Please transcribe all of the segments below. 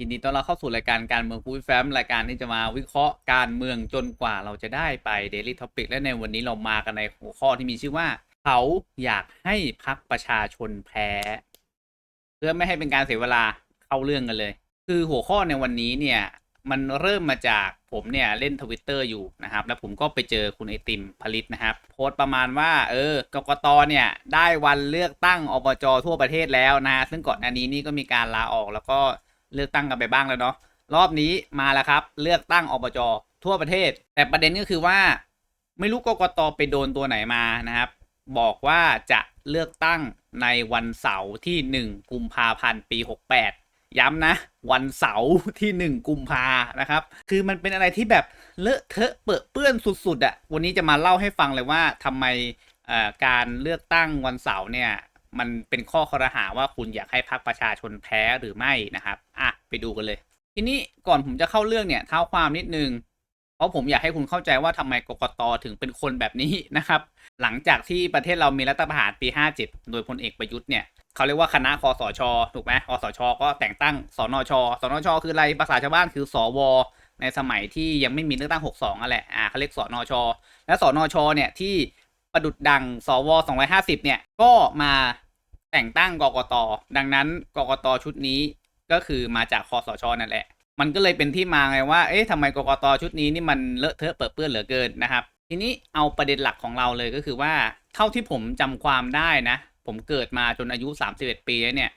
ยินดีต้อนรับเข้าสู่รายการการเมืองคุยแฟมรายการที่จะมาวิเคราะห์การเมืองจนกว่าเราจะได้ไป Daily Topic และในวันนี้เรามากันในหัวข้อที่มีชื่อว่า เขาอยากให้พักประชาชนแพ้ เพื่อไม่ให้เป็นการเสียเวลาเข้าเรื่องกันเลย คือหัวข้อในวันนี้เนี่ย มันเริ่มมาจากผมเนี่ยเล่นทวิตเตอร์อยู่นะครับ แล้วผมก็ไปเจอคุณไอติมผลิตนะครับ โพสต์ประมาณว่า เออกกตเนี่ย ได้วันเลือกตั้งอบจทั่วประเทศแล้วนะซึ่งก่อนอันนี้นี่ก็มีการลาออกแล้วก็ เลือกตั้งกันไปบ้างแล้วเนาะรอบนี้มาแล้วครับ เลือกตั้งอบจทั่วประเทศ แต่ประเด็นก็คือว่า ไม่รู้กกตไปโดนตัวไหนมานะครับ บอกว่าจะเลือกตั้งในวันเสาร์ที่ 1 กุมภาพันธ์ปี 68 ย้ำนะ วันเสาร์ที่ 1 กุมภานะครับ คือมันเป็นอะไรที่แบบเลอะเทอะเปื้อเปื้อนสุดๆอะ่ะวันนี้จะมาเล่าให้ฟังเลยว่าทำไมการเลือกตั้งวันเสาร์เนี่ย มันเป็นข้อคอรหาว่าคุณอยากให้พรรคประชาชนแพ้หรือไม่นะครับอะไปดูกันเลย ทีนี้ก่อนผมจะเข้าเรื่องเนี่ยเท้าความนิดนึงเพราะผมอยากให้คุณเข้าใจว่าทำไมกกตถึงเป็นคนแบบนี้นะครับ หลังจากที่ประเทศเรามีรัฐประหารปี 57 โดยพลเอกประยุทธ์เนี่ยเขาเรียกว่าคณะคอสชถูกไหมคอสช ก็แต่งตั้งสนชสนช คืออะไรภาษาชาวบ้านคือสวในสมัยที่ยังไม่มีเลือกตั้ง 62อะแหละอ่าเขาเรียกสนช และสนช เนี่ยที่ประดุดดังสว 250 เนี่ย ก็มา แต่งตั้งกกต ดังนั้นกกตชุดนี้ก็คือมาจากคอสชนั่นแหละ มันก็เลยเป็นที่มาไงว่า เอ๊ะทำไมกกตชุดนี้นี่มันเลอะเทอะเปื้อะเปื้อนเหลือเกินนะครับ ทีนี้เอาประเด็นหลักของเราเลยก็คือว่า เท่าที่ผมจำความได้นะ ผมเกิดมาจนอายุ 31 ปีเนี่ย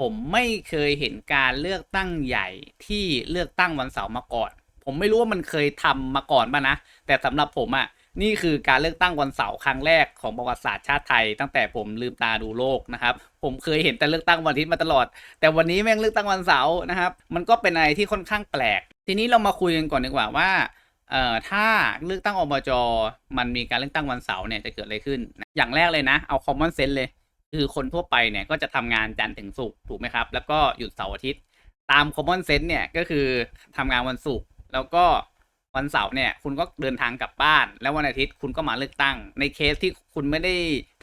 ผมไม่เคยเห็นการเลือกตั้งใหญ่ที่เลือกตั้งวันเสาร์มาก่อน ผมไม่รู้ว่ามันเคยทำมาก่อนป่ะนะ แต่สำหรับผมอะ่ะ นี่คือการเลือกตั้งวันเสาร์ครั้งแรกของประวัติศาสตร์ชาติไทย ตั้งแต่ผมลืมตาดูโลกนะครับ ผมเคยเห็นแต่เลือกตั้งวันอาทิตย์มาตลอด แต่วันนี้แม่งเลือกตั้งวันเสาร์นะครับ มันก็เป็นอะไรที่ค่อนข้างแปลก ทีนี้เรามาคุยกันก่อนดีกว่าว่าเอ่อถ้าเลือกตั้งอบจมันมีการเลือกตั้งวันเสาร์เนี่ยจะเกิดอะไรขึ้น อย่างแรกเลยนะเอา common sense เลย คือคนทั่วไปเนี่ยก็จะทำงานจันทร์ถึงศุกร์ถูกไหมครับ แล้วก็หยุดเสาร์อาทิตย์ ตาม common sense เนี่ยก็คือทำงานวันศุกร์แล้วก็ วันเสาร์เนี่ยคุณก็เดินทางกลับบ้าน แล้ววันอาทิตย์คุณก็มาเลือกตั้ง ในเคสที่คุณไม่ได้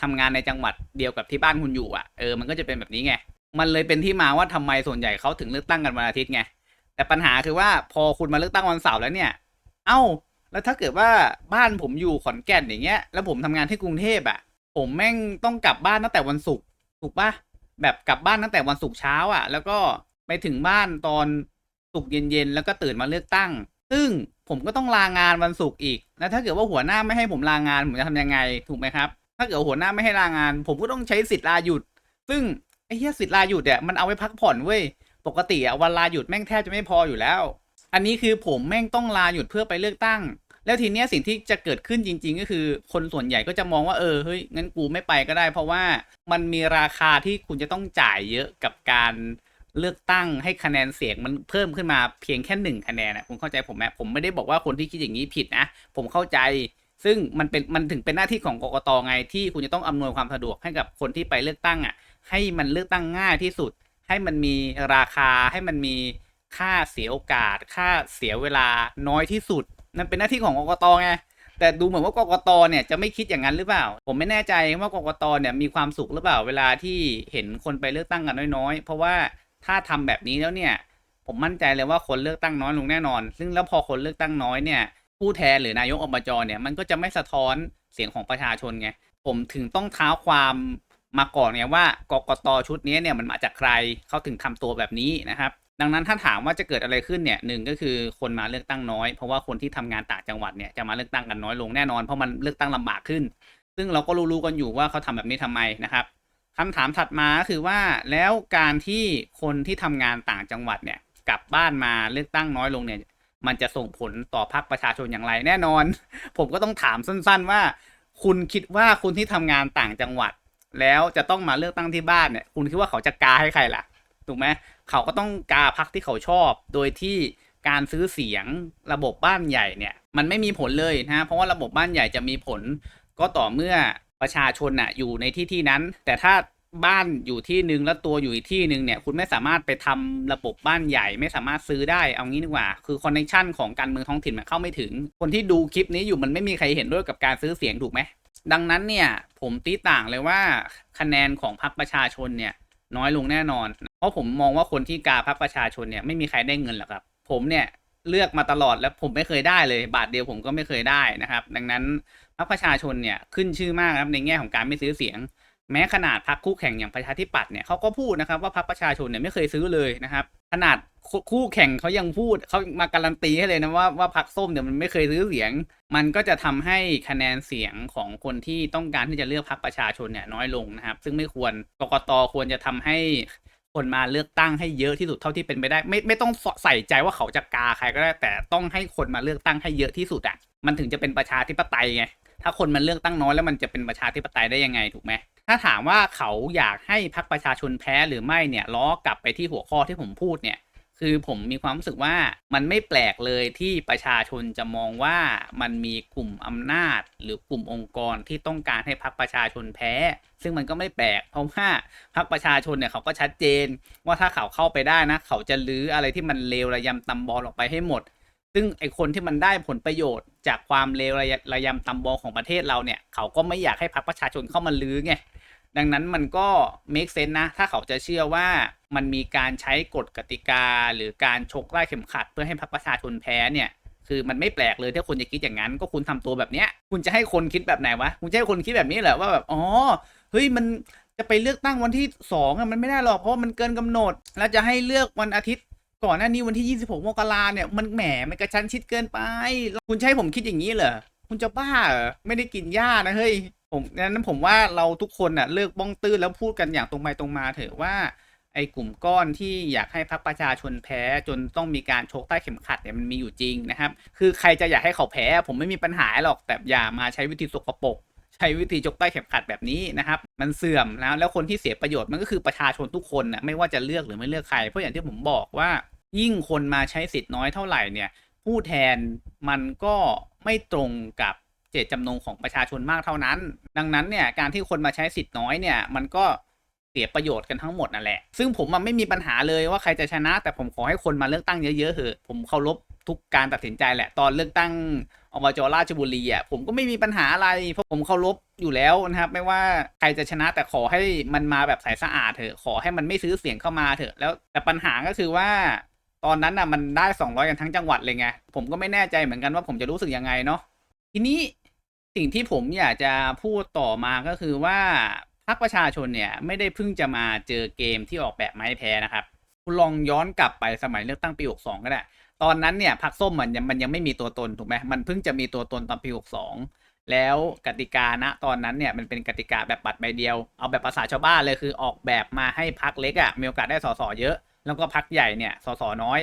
ทำงานในจังหวัดเดียวกับที่บ้านคุณอยู่อะเออมันก็จะเป็นแบบนี้ไงมันเลยเป็นที่มาว่าทำไมส่วนใหญ่เขาถึงเลือกตั้งกันวันอาทิตย์ไงแต่ปัญหาคือว่าพอคุณมาเลือกตั้งวันเสาร์แล้วเนี่ย เอ้า แล้วถ้าเกิดว่าบ้านผมอยู่ขอนแก่นอย่างเงี้ย แล้วผมทำงานที่กรุงเทพอะผมแม่งต้องกลับบ้านตั้งแต่วันศุกร์ถูกปะแบบกลับบ้านตั้งแต่วันศุกร์เช้าอะ แล้วก็ไปถึงบ้านตอนศุกร์เย็นๆแล้วก็ตื่นมาเลือกตั้ง ซึ่งผมก็ต้องลางานวันศุกร์อีก แล้วถ้าเกิดว่าหัวหน้าไม่ให้ผมลางานผมจะทำยังไงถูกไหมครับ ถ้าเกิดหัวหน้าไม่ให้ลางาน ผมก็ต้องใช้สิทธิ์ลาหยุด ซึ่งไอ้เหี้ยสิทธิ์ลาหยุดเนี่ยมันเอาไว้พักผ่อนเว้ย ปกติอะวันลาหยุดแม่งแทบจะไม่พออยู่แล้ว อันนี้คือผมแม่งต้องลาหยุดเพื่อไปเลือกตั้ง แล้วทีเนี้ยสิ่งที่จะเกิดขึ้นจริง ๆ ก็คือ คนส่วนใหญ่ก็จะมองว่าเออเฮ้ยงั้นกูไม่ไปก็ได้ เพราะว่ามันมีราคาที่คุณจะต้องจ่ายเยอะกับการ เลือกตั้งให้คะแนนเสียงมันเพิ่มขึ้นมาเพียงแค่หนึ่งคะแนนนะคุณเข้าใจผมไหมผมไม่ได้บอกว่าคนที่คิดอย่างนี้ผิดนะ ผมเข้าใจ ซึ่งมันเป็นมันถึงเป็นหน้าที่ของกกตไงที่คุณจะต้องอำนวยความสะดวกให้กับคนที่ไปเลือกตั้งอะ ให้มันเลือกตั้งง่ายที่สุด ให้มันมีราคาให้มันมีค่าเสียโอกาส ค่าเสียเวลาน้อยที่สุด นั่นเป็นหน้าที่ของกกตไงแต่ดูเหมือนว่ากกตเนี่ยจะไม่คิดอย่างนั้นหรือเปล่า ผมไม่แน่ใจว่ากกตเนี่ยมีความสุขหรือเปล่าเวลาที่เห็นคนไปเลือกตั้งกันน้อยๆ เพราะว่า ถ้าทำแบบนี้แล้วเนี่ย ผมมั่นใจเลยว่าคนเลือกตั้งน้อยลงแน่นอน ซึ่งแล้วพอคนเลือกตั้งน้อยเนี่ย ผู้แทนหรือนายกอบจเนี่ยมันก็จะไม่สะท้อนเสียงของประชาชนไงผมถึงต้องเท้าความมาก่อนไงว่ากกตชุดนี้เนี่ยมันมาจากใครเขาถึงทำตัวแบบนี้นะครับ ดังนั้นถ้าถามว่าจะเกิดอะไรขึ้นเนี่ยหนึ่งก็คือคนมาเลือกตั้งน้อย เพราะว่าคนที่ทำงานต่างจังหวัดเนี่ยจะมาเลือกตั้งกันน้อยลงแน่นอนเพราะมันเลือกตั้งลำบากขึ้น ซึ่งเราก็รู้ๆกันอยู่ว่าเขาทำแบบนี้ทำไมนะครับ คำถามถัดมาก็คือว่าแล้วการที่คนที่ทำงานต่างจังหวัดเนี่ย กลับบ้านมาเลือกตั้งน้อยลงเนี่ย มันจะส่งผลต่อพรรคประชาชนอย่างไร แน่นอน ผมก็ต้องถามสั้น ๆ ว่า คุณคิดว่าคุณที่ทำงานต่างจังหวัด แล้วจะต้องมาเลือกตั้งที่บ้านเนี่ย คุณคิดว่าเขาจะกาให้ใครล่ะถูกไหมเขาก็ต้องกาพักที่เขาชอบ โดยที่การซื้อเสียงระบบบ้านใหญ่เนี่ย มันไม่มีผลเลยนะเพราะว่าระบบบ้านใหญ่จะมีผลก็ต่อเมื่อ ประชาชนน่ะอยู่ในที่ที่นั้น แต่ถ้าบ้านอยู่ที่หนึ่งแล้วตัวอยู่อีกที่หนึ่งเนี่ยคุณไม่สามารถไปทำระบบบ้านใหญ่ไม่สามารถซื้อได้เอางี้ดีกว่า คือคอนเนคชันของการเมืองท้องถิ่นมันเข้าไม่ถึง คนที่ดูคลิปนี้อยู่มันไม่มีใครเห็นด้วยกับการซื้อเสียงถูกไหมดังนั้นเนี่ยผมตีต่างเลยว่าคะแนนของพรรคประชาชนเนี่ยน้อยลงแน่นอน เพราะผมมองว่าคนที่กาพรรคประชาชนเนี่ยไม่มีใครได้เงินหรอกครับ ผมเนี่ยเลือกมาตลอดแล้วผมไม่เคยได้เลย บาทเดียวผมก็ไม่เคยได้นะครับ ดังนั้น รรคประชาชนเนี่ยขึ้นชื่อมากครับในแง่ของการไม่ซื้อเสียง แม้ขนาดพรรคคู่แข่งอย่างประชาธิปัตย์เนี่ยเขาก็พูดนะครับว่าพรรคประชาชนเนี่ยไม่เคยซื้อเลยนะครับขนาดคู่คู่แข่งเขายังพูดเขามาการันตีให้เลยนะว่าว่าพรรคส้มเนี่ยมันไม่เคยซื้อเสียง มันก็จะทำให้คะแนนเสียงของคนที่ต้องการที่จะเลือกพรรคประชาชนเนี่ยน้อยลงนะครับ ซึ่งไม่ควรกกตควรจะทำให้คนมาเลือกตั้งให้เยอะที่สุดเท่าที่เป็นไปได้ ไม่ไม่ต้องใส่ใจว่าเขาจะกาใครก็ได้แต่ต้องให้คนมาเลือกตั้งให้เยอะที่สุดอะมันถึงจะเป็นประชาธิปไตยไง ถ้าคนมันเลือกตั้งน้อยแล้วมันจะเป็นประชาธิปไตยได้ยังไงถูกไหมถ้าถามว่าเขาอยากให้พรรคประชาชนแพ้หรือไม่เนี่ยล้อกลับไปที่หัวข้อที่ผมพูดเนี่ยคือผมมีความรู้สึกว่ามันไม่แปลกเลยที่ประชาชนจะมองว่ามันมีกลุ่มอำนาจ หรือกลุ่มองค์กรที่ต้องการให้พรรคประชาชนแพ้ ซึ่งมันก็ไม่แปลกเพราะว่าพรรคประชาชนเนี่ยเขาก็ชัดเจน ว่าถ้าเขาเข้าไปได้นะ เขาจะลื้ออะไรที่มันเลวระยำตำบอลออกไปให้หมด ซึ่งไอคนที่มันได้ผลประโยชน์จากความเลวระยระยำตำบอของประเทศเราเนี่ย เขาก็ไม่อยากให้พรรคประชาชนเข้ามาลื้อไง ดังนั้นมันก็ make sense นะ ถ้าเขาจะเชื่อว่ามันมีการใช้กฎกติกา หรือการชกไล่เข็มขัด เพื่อให้พรรคประชาชนแพ้เนี่ย คือมันไม่แปลกเลยถ้าคนจะคิดอย่างนั้น ก็คุณทำตัวแบบเนี้ย คุณจะให้คนคิดแบบไหนวะ คุณจะให้คนคิดแบบนี้เหรอว่าแบบ อ๋อ เฮ้ย มันจะไปเลือกตั้งวันที่สองมันไม่ได้หรอก เพราะมันเกินกำหนด แล้วจะให้เลือกวันอาทิตย์ ก่อนหน้านี้วันที่ 26 มกราเนี่ย มันแหมมันกระชั้นชิดเกินไป คุณจะให้ผมคิดอย่างนี้เหรอ คุณจะบ้าเหรอ ไม่ได้กินหญ้านะเฮ้ย ผมนั้นผมว่าเราทุกคนน่ะเลิกบ้องตื้นแล้วพูดกันอย่างตรงไปตรงมาเถอะว่าไอ้กลุ่มก้อนที่อยากให้พรรคประชาชนแพ้จนต้องมีการชกใต้เข็มขัดเนี่ยมันมีอยู่จริงนะครับ คือใครจะอยากให้เขาแพ้ ผมไม่มีปัญหาหรอกแต่อย่ามาใช้วิธีสกปรกใช้วิธีชกใต้เข็มขัดแบบนี้นะครับ มันเสื่อมนะแล้วคนที่เสียประโยชน์มันก็คือประชาชนทุกคนน่ะไม่ว่าจะเลือกหรือไม่เลือกใครเพราะอย่างที่ผมบอกว่า ยิ่งคนมาใช้สิทธิ์น้อยเท่าไหร่เนี่ย ผู้แทนมันก็ไม่ตรงกับเจตจำนงของประชาชนมากเท่านั้น ดังนั้นเนี่ยการที่คนมาใช้สิทธิ์น้อยเนี่ย มันก็เสียประโยชน์กันทั้งหมดนั่นแหละ ซึ่งผมมันไม่มีปัญหาเลยว่าใครจะชนะ แต่ผมขอให้คนมาเลือกตั้งเยอะๆเถอะผมเคารพทุกการตัดสินใจแหละ ตอนเลือกตั้งอบจราชบุรีอะผมก็ไม่มีปัญหาอะไร เพราะผมเคารพอยู่แล้วนะครับ ไม่ว่าใครจะชนะแต่ขอให้มันมาแบบใสสะอาดเถอะขอให้มันไม่ซื้อเสียงเข้ามาเถอะแล้วแต่ปัญหาก็คือว่า ตอนนั้นน่ะมันได้200กันทั้งจังหวัดเลยไงผมก็ไม่แน่ใจเหมือนกันว่าผมจะรู้สึกยังไงเนาะทีนี้สิ่งที่ผมอยากจะพูดต่อมาก็คือว่าพรรคประชาชนเนี่ยไม่ได้เพิ่งจะมาเจอเกมที่ออกแบบไม่แพ้นะครับคุณลองย้อนกลับไปสมัยเลือกตั้งปี62ก็ได้ตอนนั้นเนี่ยพรรคส้มมันยังมันยังไม่มีตัวตนถูกไหมมันเพิ่งจะมีตัวตนตอนปี62แล้วกติกาณตอนนั้นเนี่ยมันเป็นกติกาแบบบัตรใบเดียว เอาแบบภาษาชาวบ้านเลยคือออกแบบมาให้พรรคเล็กอะ่ะมีโอกาสได้สสเยอะ แล้วก็พรรคใหญ่เนี่ยสสน้อย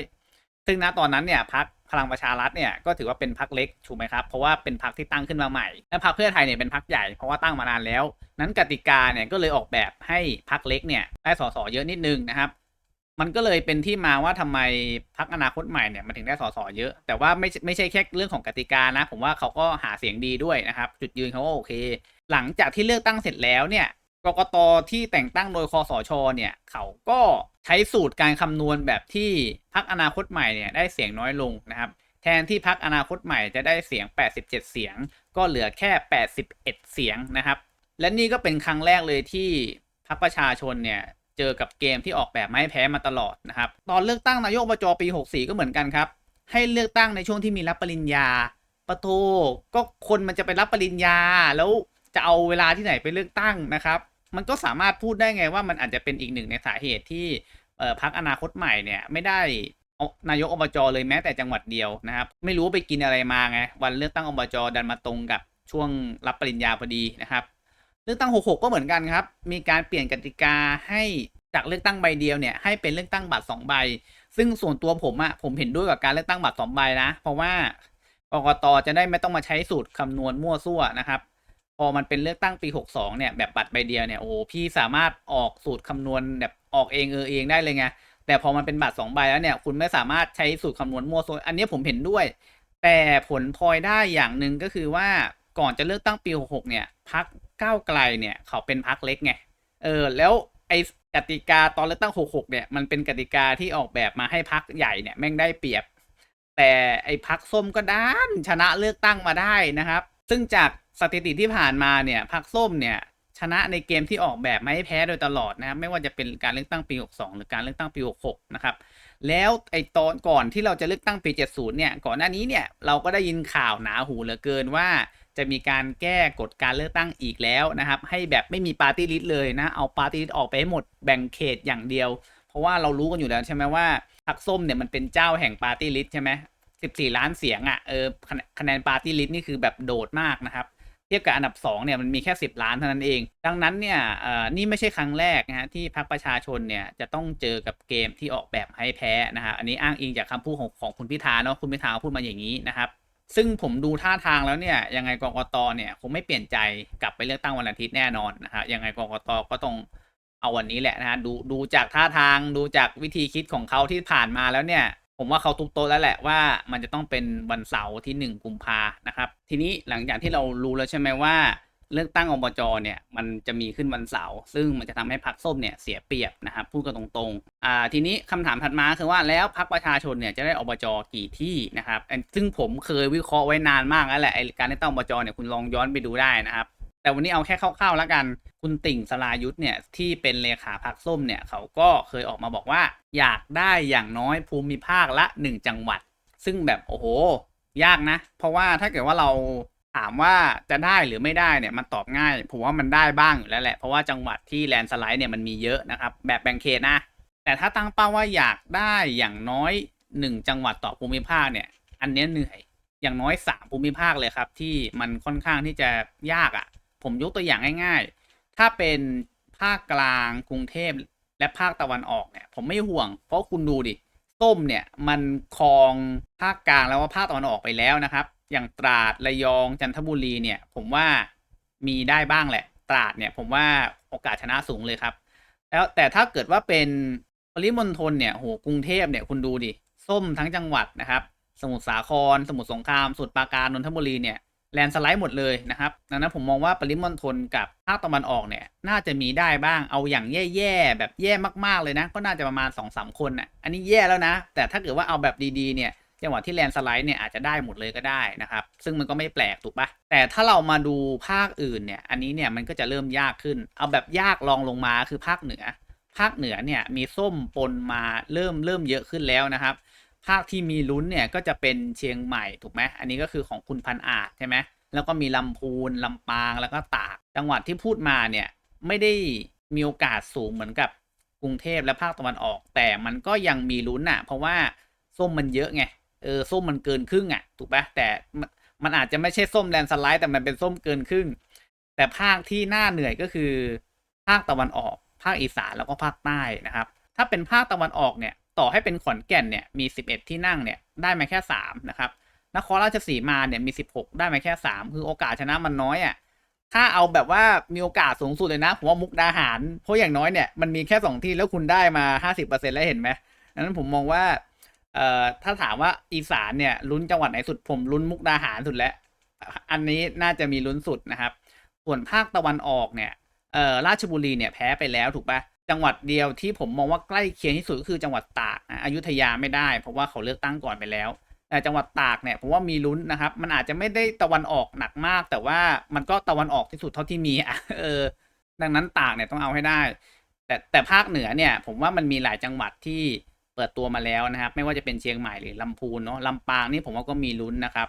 ซึ่งณตอนนั้นเนี่ยพรรคพลังประชารัฐเนี่ยก็ถือว่าเป็นพรรคเล็กถูกไหมครับเพราะว่าเป็นพรรคที่ตั้งขึ้นมาใหม่ และพรรคเพื่อไทยเนี่ยเป็นพรรคใหญ่เพราะว่าตั้งมานานแล้ว นั้นกติกาเนี่ยก็เลยออกแบบให้พรรคเล็กเนี่ยได้สสเยอะนิดนึงนะครับมันก็เลยเป็นที่มาว่าทำไมพรรคอนาคตใหม่เนี่ยมันถึงได้สสเยอะ แต่ว่าไม่ไม่ใช่แค่เรื่องของกติกานะ ผมว่าเขาก็หาเสียงดีด้วยนะครับ จุดยืนเขาก็โอเค หลังจากที่เลือกตั้งเสร็จแล้วเนี่ย กกตที่แต่งตั้งโดยคอสชเนี่ย เขาก็ใช้สูตรการคำนวณแบบที่พักอนาคตใหม่เนี่ยได้เสียงน้อยลงนะครับ แทนที่พักอนาคตใหม่จะได้เสียง 87 เสียง ก็เหลือแค่ 81 เสียงนะครับ และนี่ก็เป็นครั้งแรกเลยที่พักประชาชนเนี่ยเจอกับเกมที่ออกแบบไม่แพ้มาตลอดนะครับ ตอนเลือกตั้งนายกอบจปี 64 ก็เหมือนกันครับ ให้เลือกตั้งในช่วงที่มีรับปริญญาปะโทก็คนมันจะไปรับปริญญาแล้วจะเอาเวลาที่ไหนไปเลือกตั้งนะครับ มันก็สามารถพูดได้ไงว่ามันอาจจะเป็นอีกหนึ่งในสาเหตุที่เอ่อพักอนาคตใหม่เนี่ยไม่ได้นายกอบจเลยแม้แต่จังหวัดเดียวนะครับ ไม่รู้ว่าไปกินอะไรมาไงวันเลือกตั้งอบจดันมาตรงกับช่วงรับปริญญาพอดีนะครับ เลือกตั้ง 66 ก็เหมือนกันครับ มีการเปลี่ยนกติกาให้จากเลือกตั้งใบเดียวเนี่ยให้เป็นเลือกตั้งบัตร2ใบ ซึ่งส่วนตัวผมอะผมเห็นด้วยกับการเลือกตั้งบัตร2ใบนะ เพราะว่ากกตจะได้ไม่ต้องมาใช้สูตรคำนวณมั่วซั่วนะครับ พอมันเป็นเลือกตั้งปี 62 เนี่ย แบบบัตรใบเดียวเนี่ย โอ้พี่สามารถออกสูตรคำนวณแบบออกเองเออเองได้เลยไง แต่พอมันเป็นบัตร2ใบแล้วเนี่ย คุณไม่สามารถใช้สูตรคำนวณมั่วซั่วอันนี้ผมเห็นด้วย แต่ผลพลอยได้อย่างหนึ่งก็คือว่าก่อนจะเลือกตั้งปี 66 เนี่ยพักก้าวไกลเนี่ยเขาเป็นพักเล็กไง เออ แล้วไอ้กติกาตอนเลือกตั้ง 66 เนี่ย มันเป็นกติกาที่ออกแบบมาให้พักใหญ่เนี่ยแม่งได้เปรียบ แต่ไอ้พักส้มก็ด้านชนะเลือกตั้งมาได้นะครับ ซึ่งจาก สถิติที่ผ่านมาเนี่ยพักส้มเนี่ยชนะในเกมที่ออกแบบไม่ให้แพ้โดยตลอดนะครับไม่ว่าจะเป็นการเลือกตั้งปี 62 หรือการเลือกตั้งปี 66 นะครับแล้วไอตอนก่อนที่เราจะเลือกตั้งปี 70 เนี่ยก่อนหน้านี้เนี่ยเราก็ได้ยินข่าวหนาหูเหลือเกินว่า จะมีการแก้กฎการเลือกตั้งอีกแล้วนะครับให้แบบไม่มีปาร์ตี้ลิสต์เลยนะเอาปาร์ตี้ลิสต์ออกไปให้หมดแบ่งเขตอย่างเดียว เพราะว่าเรารู้กันอยู่แล้วใช่ไหมว่าพรรคส้มเนี่ยมันเป็นเจ้าแห่งปาร์ตี้ลิสต์ใช่ไหม14 ล้านเสียงอะ่ะเออคะแนนปาร์ตี้ลิสต์นี่คือแบบโดดมากนะครับ ทียบกับอันดับ 2 เนี่ยมันมีแค่ 10 ล้านเท่านั้นเอง ดังนั้นเนี่ยนี่ไม่ใช่ครั้งแรกนะฮะที่พรรคประชาชนเนี่ยจะต้องเจอกับเกมที่ออกแบบให้แพ้นะฮะอันนี้อ้างอิงจากคำพูดของของคุณพิธาเนาะคุณพิธาพูดมาอย่างนี้นะครับ ซึ่งผมดูท่าทางแล้วเนี่ยยังไงกรกตเนี่ยคงไม่เปลี่ยนใจกลับไปเลือกตั้งวันอาทิตย์แน่นอนนะฮะยังไงกรกตก็ต้องเอาวันนี้แหละนะฮะดูดูจากท่าทางดูจากวิธีคิดของเขาที่ผ่านมาแล้วเนี่ย ผมว่าเขาทุบโต๊ะแล้วแหละว่ามันจะต้องเป็นวันเสาร์ที่ 1 กุมภานะครับ ทีนี้หลังจากที่เรารู้แล้วใช่ไหมว่า เลือกตั้งอบจเนี่ยมันจะมีขึ้นวันเสาร์ซึ่งมันจะทำให้พรรคส้มเนี่ยเสียเปรียบนะครับพูดกันตรงๆอ่าทีนี้คำถามถัดมาคือว่าแล้วพรรคประชาชนเนี่ยจะได้อบจกี่ที่นะครับซึ่งผมเคยวิเคราะห์ไว้นานมากแล้วแหละการเลือกตั้งอบจเนี่ยคุณลองย้อนไปดูได้นะครับ แต่วันนี้เอาแค่คร่าวๆแล้วกัน คุณติ่งสลายุทธเนี่ยที่เป็นเลขาพรรคส้มเนี่ยเขาก็เคยออกมาบอกว่า อยากได้อย่างน้อยภูมิภาคละ 1 จังหวัด ซึ่งแบบโอ้โห ยากนะ เพราะว่าถ้าเกิดว่าเราถามว่าจะได้หรือไม่ได้เนี่ยมันตอบง่ายผมว่ามันได้บ้างอยู่แล้วแหละเพราะว่าจังหวัดที่แลนสไลด์เนี่ยมันมีเยอะนะครับแบบแบ่งเขตนะ แต่ถ้าตั้งเป้าว่าอยากได้อย่างน้อย 1 จังหวัดต่อภูมิภาคเนี่ย อันนี้เหนื่อยอย่างน้อย3ภูมิภาคเลยครับที่มันค่อนข้างที่จะยากอะ่ะ ผมยกตัวอย่างง่ายๆ ถ้าเป็นภาคกลางกรุงเทพและภาคตะวันออกเนี่ย ผมไม่ห่วง เพราะคุณดูดิส้มเนี่ยมันครองภาคกลางแล้วว่าภาคตะวันออกไปแล้วนะครับ อย่างตราดระยองจันทบุรีเนี่ย ผมว่ามีได้บ้างแหละ ตราดเนี่ย ผมว่าโอกาสชนะสูงเลยครับ แล้วแต่ถ้าเกิดว่าเป็นปริมณฑลเนี่ยโหกรุงเทพเนี่ยคุณดูดิส้มทั้งจังหวัดนะครับ สมุทรสาคร สมุทรสงครามสุทรปราการนนทบุรีเนี่ย แลนสไลด์หมดเลยนะครับดังนั้นผมมองว่าปริมณฑลกับภาคตะวันออกเนี่ย น่าจะมีได้บ้างเอาอย่างแย่ๆแบบแย่มากๆเลยนะ ก็น่าจะประมาณ2อสคนอะอันนี้แย่แล้วนะ แต่ถ้าเกิดว่าเอาแบบดีๆเนี่ยจังหวัดที่แลนสไลด์เนี่ยอาจจะได้หมดเลยก็ได้นะครับ ซึ่งมันก็ไม่แปลกถูกปะแต่ถ้าเรามาดูภาคอื่นเนี่ยอันนี้เนี่ยมันก็จะเริ่มยากขึ้น เอาแบบยากลองลงมาคือภาคเหนือ ภาคเหนือเนี่ยมีส้มปนมาเริ่มเริ่มเยอะขึ้นแล้วนะครับ ภาคที่มีลุ้นเนี่ยก็จะเป็นเชียงใหม่ถูกไหมอันนี้ก็คือของคุณพันอาจใช่ไหมแล้วก็มีลำพูนลำปางแล้วก็ตาก จังหวัดที่พูดมาเนี่ยไม่ได้มีโอกาสสูงเหมือนกับกรุงเทพและภาคตะวันออก แต่มันก็ยังมีลุ้นอะเพราะว่าส้มมันเยอะไงเออส้มมันเกินครึ่งอะถูกปะแต่มันอาจจะไม่ใช่ส้มแลนสไลด์แต่มันเป็นส้มเกินครึ่ง แต่ภาคที่น่าเหนื่อยก็คือ ภาคตะวันออก ภาคอีสานแล้วก็ภาคใต้นะครับ ถ้าเป็นภาคตะวันออกเนี่ย ต่อให้เป็นขอนแก่นเนี่ยมี 11 ที่นั่งเนี่ยได้มาแค่ 3 นะครับนครราชสีมาเนี่ยมี 16 ได้มาแค่ 3 คือโอกาสชนะมันน้อยอะ่ะถ้าเอาแบบว่ามีโอกาสสูงสุดเลยนะ ผมว่ามุกดาหาร เพราะอย่างน้อยเนี่ยมันมีแค่ 2 ที่แล้วคุณได้มา 50%แล้วเห็นไหมดังนั้นผมมองว่าเอ่อถ้าถามว่าอีสานเนี่ยลุ้นจังหวัดไหนสุดผมลุ้นมุกดาหารสุดแล้ว อันนี้น่าจะมีลุ้นสุดนะครับ ส่วนภาคตะวันออกเนี่ยเอ่อราชบุรีเนี่ยแพ้ไปแล้วถูกปะ จังหวัดเดียวที่ผมมองว่าใกล้เคียงที่สุดก็คือจังหวัดตากนะอยุธยาไม่ได้ เพราะว่าเขาเลือกตั้งก่อนไปแล้วแต่จังหวัดตากเนี่ยผมว่ามีลุ้นนะครับ มันอาจจะไม่ได้ตะวันออกหนักมาก แต่ว่ามันก็ตะวันออกที่สุดเท่าที่มีอะเออ ดังนั้นตากเนี่ยต้องเอาให้ได้ แต่แต่ภาคเหนือเนี่ย ผมว่ามันมีหลายจังหวัดที่เปิดตัวมาแล้วนะครับ ไม่ว่าจะเป็นเชียงใหม่หรือลำพูนเนาะลำปางนี่ผมว่าก็มีลุ้นนะครับ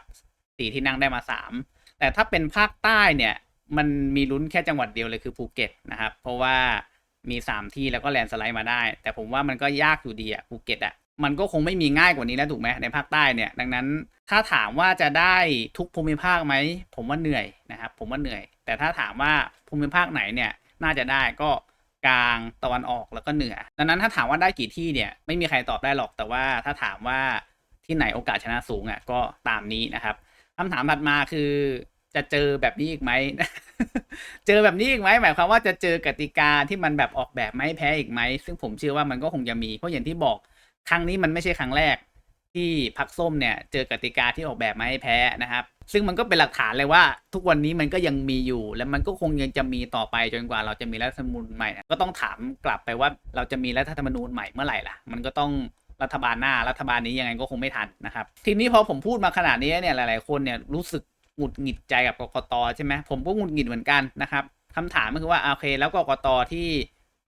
สี่ที่นั่งได้มาสามแต่ถ้าเป็นภาคใต้เนี่ย มันมีลุ้นแค่จังหวัดเดียวเลยคือภูเก็ตนะครับ เพราะว่า มี3ที่แล้วก็แลนสไลด์มาได้ แต่ผมว่ามันก็ยากอยู่ดีอะภูเก็ตอะมันก็คงไม่มีง่ายกว่านี้แล้วถูกไหมในภาคใต้เนี่ย ดังนั้นถ้าถามว่าจะได้ทุกภูมิภาคไหมผมว่าเหนื่อยนะครับผมว่าเหนื่อย แต่ถ้าถามว่าภูมิภาคไหนเนี่ยน่าจะได้ก็กลางตะวันออกแล้วก็เหนือ ดังนั้นถ้าถามว่าได้กี่ที่เนี่ยไม่มีใครตอบได้หรอกแต่ว่าถ้าถามว่าที่ไหนโอกาสชนะสูงอะก็ตามนี้นะครับคำถามถัดมาคือ จะเจอแบบนี้อีกไหม เจอแบบนี้อีกไหมหมายความว่าจะเจอกติกาที่มันแบบออกแบบไม่แพ้อีกไหม ซึ่งผมเชื่อว่ามันก็คงจะมี เพราะอย่างที่บอกครั้งนี้มันไม่ใช่ครั้งแรก ที่พักส้มเนี่ย เจอกติกาที่ออกแบบมาให้แพ้นะครับ ซึ่งมันก็เป็นหลักฐานเลยว่า ทุกวันนี้มันก็ยังมีอยู่ และมันก็คงยังจะมีต่อไปจนกว่าเราจะมีรัฐธรรมนูญใหม่นะก็ต้องถามกลับไปว่าเราจะมีรัฐธรรมนูญใหม่เมื่อไหร่ล่ะ มันก็ต้องรัฐบาลหน้ารัฐบาลนี้ยังไงก็คงไม่ทันนะครับ ทีนี้พอผมพูดมาขนาดนี้เนี่ยหลาย ๆ คนเนี่ยรู้สึก หงุดหงิดใจกับกกตใช่ไหมผมก็หงุดหงิดเหมือนกันนะครับคำถามก็คือว่าโอเค แล้วกกตที่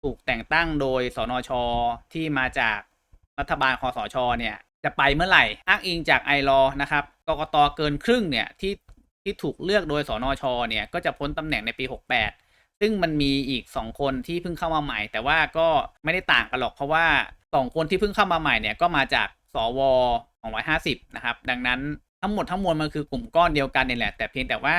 ถูกแต่งตั้งโดยสนชที่มาจากรัฐบาลคอสชเนี่ยจะไปเมื่อไหร่อ้างอิงจากไอรอนะครับกกตเกินครึ่งเนี่ยที่ที่ถูกเลือกโดยสนชเนี่ยก็จะพ้นตำแหน่งในปี 68 ซึ่งมันมีอีก 2 คนที่เพิ่งเข้ามาใหม่ แต่ว่าก็ไม่ได้ต่างกันหรอกเพราะว่า 2 คนที่เพิ่งเข้ามาใหม่เนี่ยก็มาจากสว 250 นะครับ ดังนั้น ทั้งหมดทั้งมวลมันคือกลุ่มก้อนเดียวกันเนี่ยแหละ แต่เพียงแต่ว่า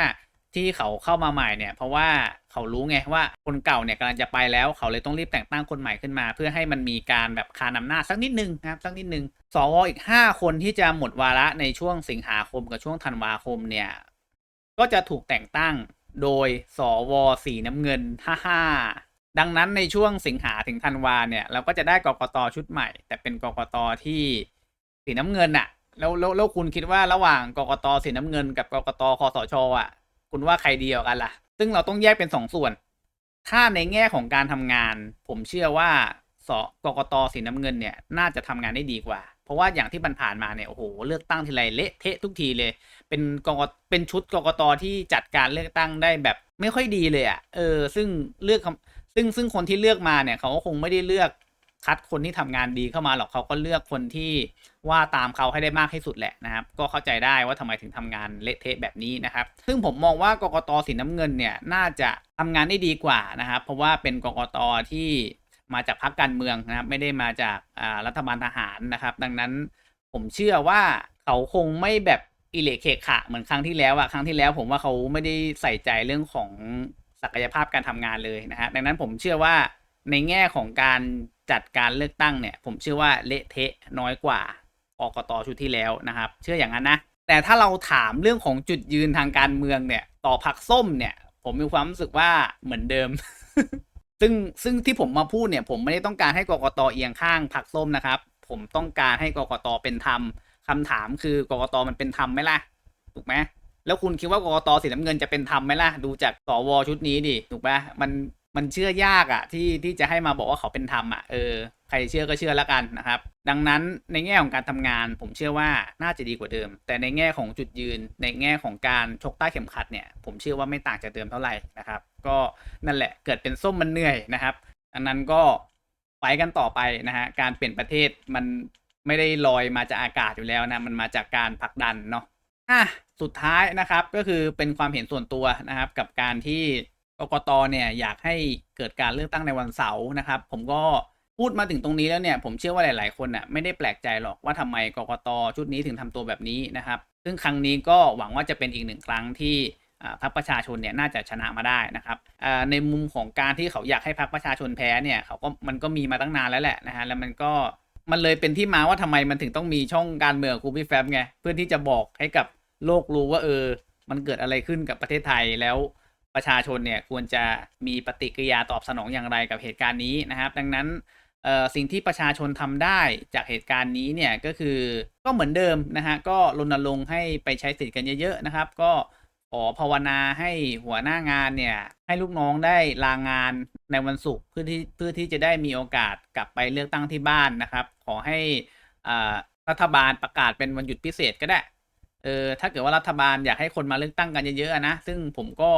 ที่เขาเข้ามาใหม่เนี่ย เพราะว่าเขารู้ไงว่าคนเก่าเนี่ยกำลังจะไปแล้วเขาเลยต้องรีบแต่งตั้งคนใหม่ขึ้นมา เพื่อให้มันมีการแบบคานอำนาจสักนิดนึงนะครับสักนิดนึงสวอีก 5 คนที่จะหมดวาระในช่วงสิงหาคมกับช่วงธันวาคมเนี่ยก็จะถูกแต่งตั้งโดยสวสีน้ำเงินห้าห้าดังนั้นในช่วงสิงหาถึงธันวาเนี่ยเราก็จะได้กกตชุดใหม่ แต่เป็นกกตที่สีน้ำเงินอะ แล้วแล้วแล้วคุณคิดว่าระหว่างกกตสีน้ำเงินกับกกตคอสชอะ คุณว่าใครดีกว่ากันล่ะ ซึ่งเราต้องแยกเป็นสองส่วน ถ้าในแง่ของการทำงาน ผมเชื่อว่าสกกตสีน้ำเงินเนี่ย น่าจะทำงานได้ดีกว่า เพราะว่าอย่างที่ผ่านๆมาเนี่ยโอ้โหเลือกตั้งทีไรเละเทะทุกทีเลย เป็นกกเป็นชุดกกตที่จัดการเลือกตั้งได้แบบไม่ค่อยดีเลยอะ่ะ เออ ซึ่งเลือกคำซึ่งซึ่งคนที่เลือกมาเนี่ยเขาก็คงไม่ได้เลือกคัดคนที่ทำงานดีเข้ามาหรอกเขาก็เลือกคนที่ ว่าตามเขาให้ได้มากที่สุดแหละนะครับ ก็เข้าใจได้ว่าทำไมถึงทำงานเละเทะแบบนี้นะครับ ซึ่งผมมองว่ากกตสีน้ำเงินเนี่ยน่าจะทำงานได้ดีกว่านะครับ เพราะว่าเป็นกกตที่มาจากพรรคการเมืองนะครับ ไม่ได้มาจากรัฐบาลทหารนะครับ ดังนั้นผมเชื่อว่าเขาคงไม่แบบอิเละเคขะเหมือนครั้งที่แล้วอะครั้งที่แล้วผมว่าเขาไม่ได้ใส่ใจเรื่องของศักยภาพการทำงานเลยนะฮะดังนั้นผมเชื่อว่าในแง่ของการจัดการเลือกตั้งเนี่ย ผมเชื่อว่าเละเทะน้อยกว่า กกตชุดที่แล้วนะครับ เชื่ออย่างนั้นนะ แต่ถ้าเราถามเรื่องของจุดยืนทางการเมืองเนี่ย ต่อพักส้มเนี่ย ผมมีความรู้สึกว่าเหมือนเดิม ซึ่งซึ่งที่ผมมาพูดเนี่ย ผมไม่ได้ต้องการให้กกตเอียงข้างพักส้มนะครับ ผมต้องการให้กกตเป็นธรรมคำถามคือกกตมันเป็นธรรมไหมล่ะถูกไหมแล้วคุณคิดว่ากกตสีน้ำเงินจะเป็นธรรมไหมล่ะ ดูจากสวชุดนี้ดิถูกไหมมัน มันเชื่อยากอะที่ที่จะให้มาบอกว่าเขาเป็นธรรมอะเออใครเชื่อก็เชื่อแล้วกันนะครับ ดังนั้นในแง่ของการทำงาน ผมเชื่อว่าน่าจะดีกว่าเดิม แต่ในแง่ของจุดยืน ในแง่ของการชกใต้เข็มขัดเนี่ย ผมเชื่อว่าไม่ต่างจากเดิมเท่าไหร่นะครับ ก็นั่นแหละเกิดเป็นส้มมันเหนื่อยนะครับดังนั้นก็ไปกันต่อไปนะฮะการเปลี่ยนประเทศมันไม่ได้ลอยมาจากอากาศอยู่แล้วนะมันมาจากการผลักดันเนาะอะสุดท้ายนะครับก็คือเป็นความเห็นส่วนตัวนะครับกับการที่ กกตเนี่ยอยากให้เกิดการเลือกตั้งในวันเสาร์นะครับ ผมก็พูดมาถึงตรงนี้แล้วเนี่ยผมเชื่อว่าหลาย ๆ คนน่ะไม่ได้แปลกใจหรอกว่าทำไมกกตชุดนี้ถึงทำตัวแบบนี้นะครับ ซึ่งครั้งนี้ก็หวังว่าจะเป็นอีกหนึ่งครั้งที่พรรคประชาชนเนี่ยน่าจะชนะมาได้นะครับในมุมของการที่เขาอยากให้พรรคประชาชนแพ้เนี่ยเขาก็มันก็มีมาตั้งนานแล้วแหละนะฮะแล้วมันก็มันเลยเป็นที่มาว่าทำไมมันถึงต้องมีช่องการเมืองคูพี่แฟมไงเพื่อที่จะบอกให้กับโลกรู้ว่าเออมันเกิดอะไรขึ้นกับประเทศไทยแล้ว ประชาชนเนี่ยควรจะมีปฏิกิริยาตอบสนองอย่างไรกับเหตุการณ์นี้นะครับ ดังนั้นสิ่งที่ประชาชนทำได้จากเหตุการณ์นี้เนี่ยก็คือก็เหมือนเดิมนะฮะก็รณรงค์ให้ไปใช้สิทธิ์กันเยอะๆนะครับ ก็ขอภาวนาให้หัวหน้างานเนี่ยให้ลูกน้องได้ลางานในวันศุกร์เพื่อที่เพื่อที่จะได้มีโอกาสกลับไปเลือกตั้งที่บ้านนะครับ ขอให้รัฐบาลประกาศเป็นวันหยุดพิเศษก็ได้เออถ้าเกิดว่ารัฐบาลอยากให้คนมาเลือกตั้งกันเยอะๆนะซึ่งผมก็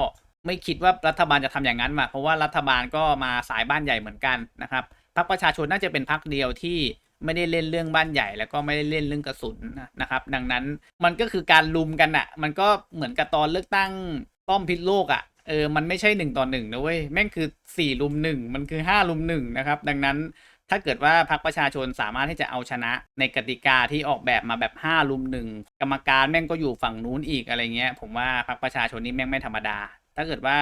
ไม่คิดว่ารัฐบาลจะทำอย่างนั้นมาเพราะว่ารัฐบาลก็มาสายบ้านใหญ่เหมือนกันนะครับพรรคประชาชนน่าจะเป็นพรรคเดียวที่ไม่ได้เล่นเรื่องบ้านใหญ่แล้วก็ไม่ได้เล่นเรื่องกระสุนนะครับ ดังนั้นมันก็คือการลุมกันอะ่ะ มันก็เหมือนกับตอนเลือกตั้งต้อมพิษโลกอะ่ะเออมันไม่ใช่หนึ่งต่อหนึ่งนะเว้ยแม่งคือสี่ลุมหนึ่งมันคือห้าลุมหนึ่งนะครับ ดังนั้นถ้าเกิดว่าพรรคประชาชนสามารถที่จะเอาชนะในกติกาที่ออกแบบมาแบบ5ลุมหนึ่งกรรมการแม่งก็อยู่ฝั่งนู้นอีกอะไรเงี้ย ผมว่าพรรคประชาชนนี่แม่งไม่ธรรมดา ถ้าเกิดว่า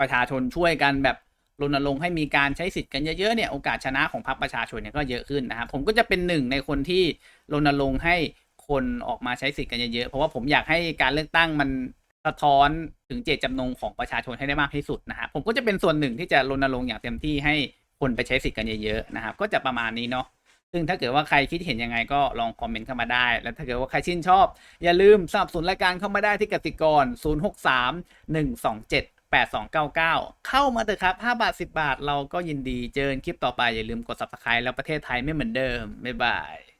ประชาชนช่วยกันแบบรณรงค์ให้มีการใช้สิทธิ์กันเยอะๆเนี่ยโอกาสชนะของพรรคประชาชนเนี่ยก็เยอะขึ้นนะครับผมก็จะเป็นหนึ่งในคนที่รณรงค์ให้คนออกมาใช้สิทธิ์กันเยอะๆเพราะว่าผมอยากให้การเลือกตั้งมันสะท้อนถึงเจตจำนงของประชาชนให้ได้มากที่สุดนะฮะผมก็จะเป็นส่วนหนึ่งที่จะรณรงค์อย่างเต็มที่ให้คนไปใช้สิทธิ์กันเยอะๆนะครับ ก็จะประมาณนี้เนาะ ซึ่งถ้าเกิดว่าใครคิดเห็นยังไงก็ลองคอมเมนต์เข้ามาได้ แล้วถ้าเกิดว่าใครชื่นชอบ อย่าลืมสนับสนุนรายการเข้ามาได้ที่กติกร 063 127 8299 เข้ามาเถอะครับ 5 บาท 10 บาทเราก็ยินดีเจอคลิปต่อไปอย่าลืมกด subscribe แล้วประเทศไทยไม่เหมือนเดิม บ๊ายบาย